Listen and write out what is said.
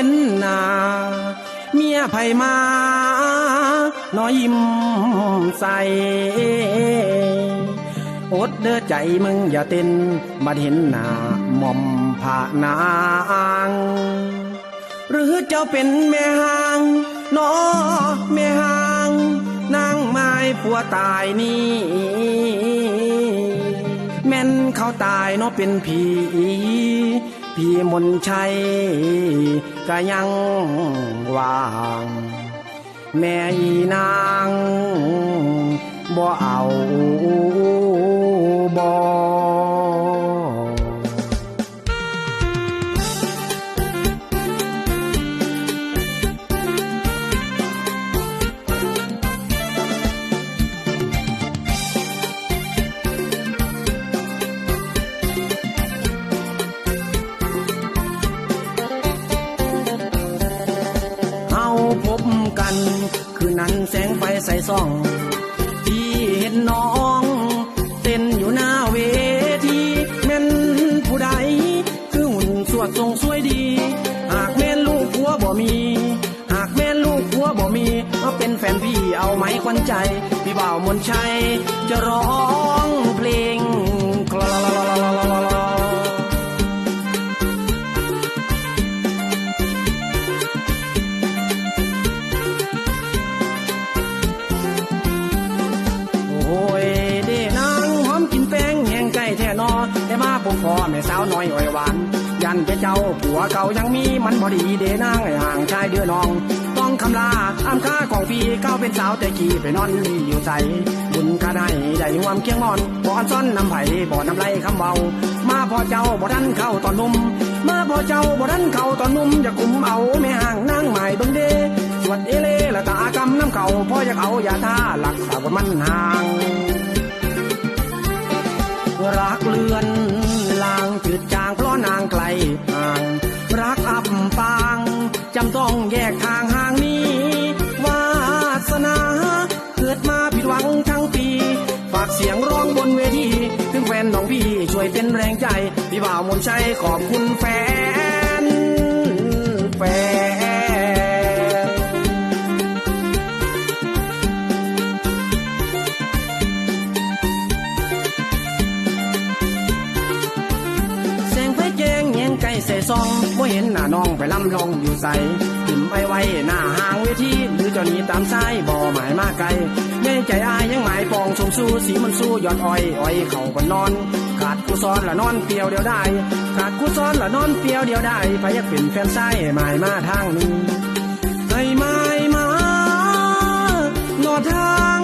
็นนาเมียไผมาน้อยยิ้มใสอดเด้อใจมึงอย่าเต้นมาเห็นหน้าหม่อมผานางหรือเจ้าเป็นแม่หางนอแม่หางนางไม้ผัวตายนี่แม่นเขาตายเนาะเป็นผี พี่มนชัยก็ยังว่าง แม่อีนางบ่เอา กันคืนนั้นแสงไฟใส่ซ่องที่เห็นน้องเต้นอยู่หน้าเวทีแม่นผู้ใด คือหุ่นสวดทรงสวยดี หากแม่นลูกผัวบ่มี หากแม่นลูกผัวบ่มีเอาเป็นแฟนพี่เอาไหมควันใจ พี่บ่าวมนชัยจะร้อง ผมพอแม่สาวน้อยอ่อยหวาน ยันแกเจ้าผัวเก่ายังมีมันพอดีเดนางไอ้ห่างชายเดือน้อง ต้องคำลาอ้ำค่าของพี่เก้าเป็นสาวแต่กี้ไปนอนลีอยู่ใสบุญกระไดได้หวมเคียงมอนบ่อนซ้อนน้ำไผ่บ่อน้ำไหลคำเบา มาพอเจ้าบ่ดันเข้าตอนนุ่มมาพอเจ้าบ่ดันเข้าตอนนุ่มอย่ากุมเอาแม่ห่างนางใหม่เบิ่งเด้สวดเอเลละตากำน้ำเก่าพ่ออยากเอาอย่าท่าหลักสาวมันห่างรักเลือน จืดจางเพราะนางไกลห่างรักอับปางจำต้องแยกทางห่างนี้วาสนาเกิดมาผิดหวังทั้งปี ฝากเสียงร้องบนเวทีถึงแฟนน้องพี่ช่วยเป็นแรงใจพี่บ่าวมนชัยขอบคุณแฟนแฟน ซองบ่เห็นหน้าน้องไปลำลองอยู่ใส่ถิ่มไปไว้หน้าห่างเวทีหรือเจ้าหนี้ตามซ้ายบ่หมายมาไกลใหญ่ใจอายยังหมายปองชมสู้สีมันสู้ยอดอ้อยอ้อยเข่าบนนอน ขาดกูซ้อนละนอนเปียวเดียวได้ ขาดกูซ้อนละนอนเปียวเดียวได้ไปอยากเป็นแฟนซ้ายหมายมาทางนี้ให้หมายมานอทาง